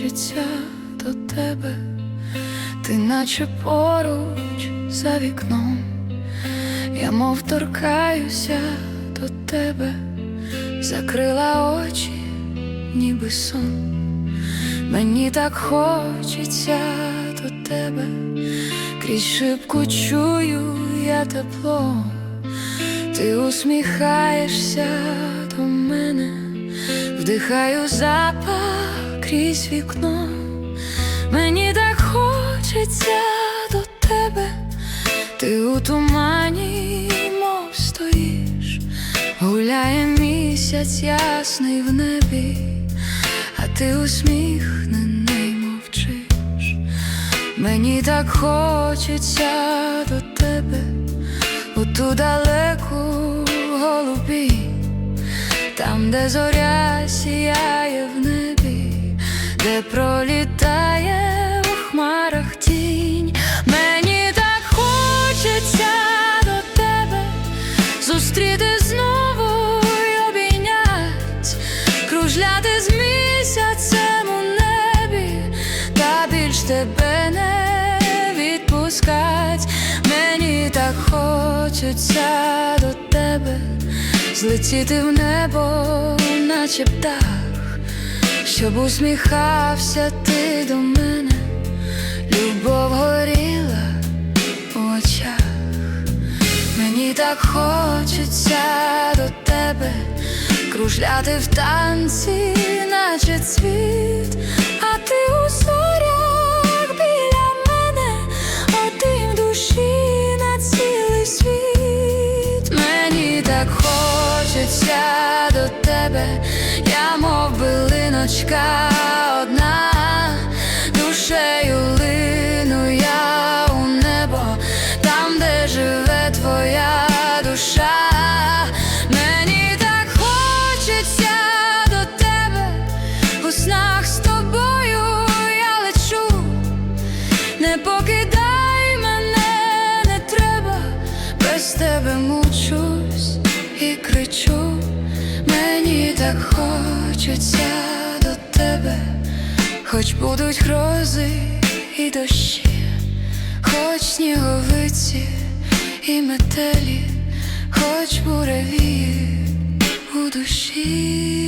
хочеться до тебе, ти наче поруч за вікном, я мов торкаюся до тебе, закрила очі, ніби сон. Мені так хочеться до тебе, крізь шибку чую я тепло, ти усміхаєшся до мене, вдихаю запах крізь вікно, мені так хочеться до тебе, ти у тумані, мов стоїш, гуляє місяць ясний в небі, а ти усміхнений мовчиш. Мені так хочеться до тебе, у ту далеку голубі, там, де зоря сіяє в небі, де пролітає в хмарах тінь. Мені так хочеться до тебе зустріти знову й обійнять, кружляти з місяцем у небі, та більш тебе не відпускать. Мені так хочеться до тебе, злетіти в небо, наче птах, щоб усміхався ти до мене, любов горіла у очах. Мені так хочеться до тебе кружляти в танці, наче цвіт, а ти у зорях біля мене, один душі на цілий світ. Мені так хочеться до тебе, билиночка одна, душею лину я у небо, там, де живе твоя душа. Мені так хочеться до тебе, у снах з тобою я лечу, не покидай мене, не треба, без тебе мучусь і кричу, мені так хочеться тебе, хоч будуть грози і дощі, хоч сніговиці і метелі, хоч буревії у душі.